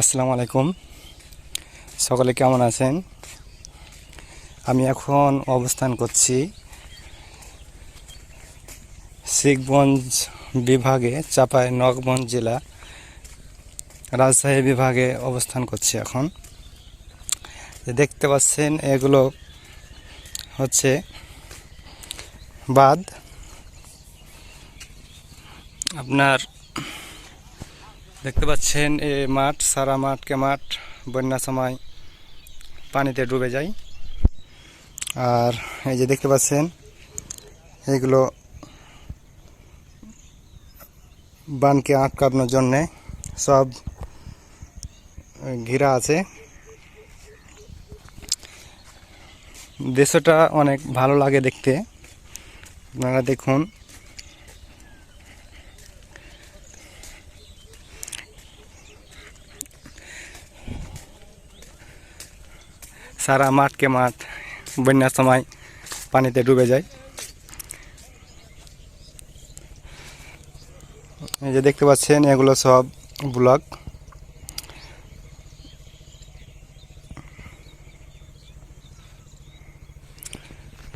আসসালামু আলাইকুম। সকলে কেমন আছেন? আমি এখন অবস্থান করছি শিখগঞ্জ বিভাগে, চাপাই নগঞ্জ জেলা, রাজশাহী বিভাগে অবস্থান করছি এখন। দেখতে পাচ্ছেন, এগুলো হচ্ছে বাদ আপনার দেখতে পাচ্ছেন, এ মাঠ, সারা মাঠকে মাঠ বন্যার সময় পানিতে ডুবে যায়। আর এই যে দেখতে পাচ্ছেন, এগুলো বানকে আটকানোর জন্যে সব ঘেরা আছে। দৃশ্যটা অনেক ভালো লাগে দেখতে। আপনারা দেখুন। সারা মাঠকে মাঠ বন্যার সময় পানিতে ডুবে যায়। এই যে দেখতে পাচ্ছেন, এগুলো সব ব্লক।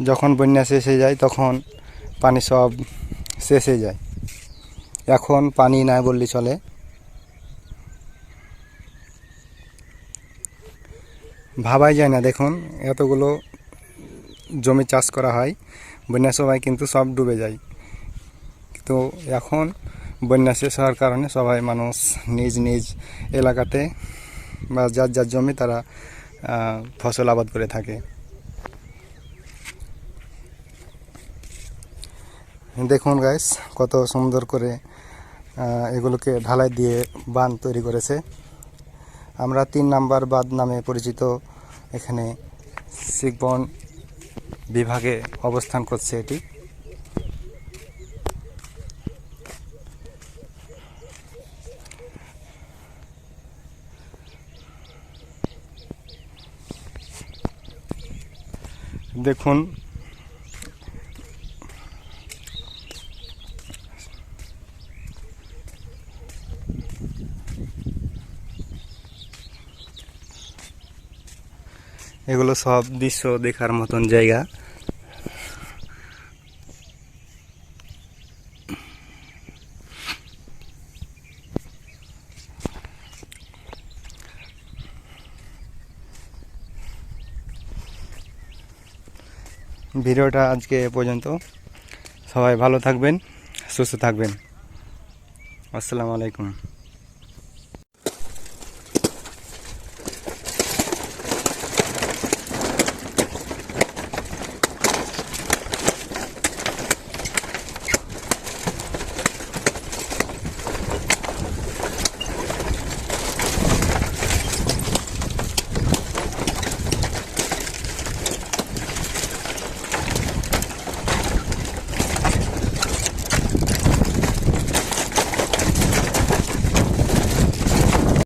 যখন বন্যা শেষ হয়ে যায়, তখন পানি সব শেষ হয়ে যায়। এখন পানি নাই বললে চলে। ভাবাই যায় না, দেখুন, এতগুলো জমি চাষ করা হয়, বন্যার সময় কিন্তু সব ডুবে যায়। তো এখন বন্যা শেষ হওয়ার কারণে সবাই মানুষ নিজ নিজ এলাকাতে বা যার যার জমি তারা ফসল আবাদ করে থাকে। দেখুন গাইস কত সুন্দর করে এগুলোকে ঢালাই দিয়ে বাঁধ তৈরি করেছে। আমরা তিন নাম্বার বাঁধ নামে পরিচিত। এখানে শিখবন বিভাগে অবস্থান করছে এটি। দেখুন এগুলো সব দৃশ্য দেখার মতন জায়গা। ভিডিওটা আজকে এ পর্যন্ত। সবাই ভালো থাকবেন, সুস্থ থাকবেন। আসসালামু আলাইকুম।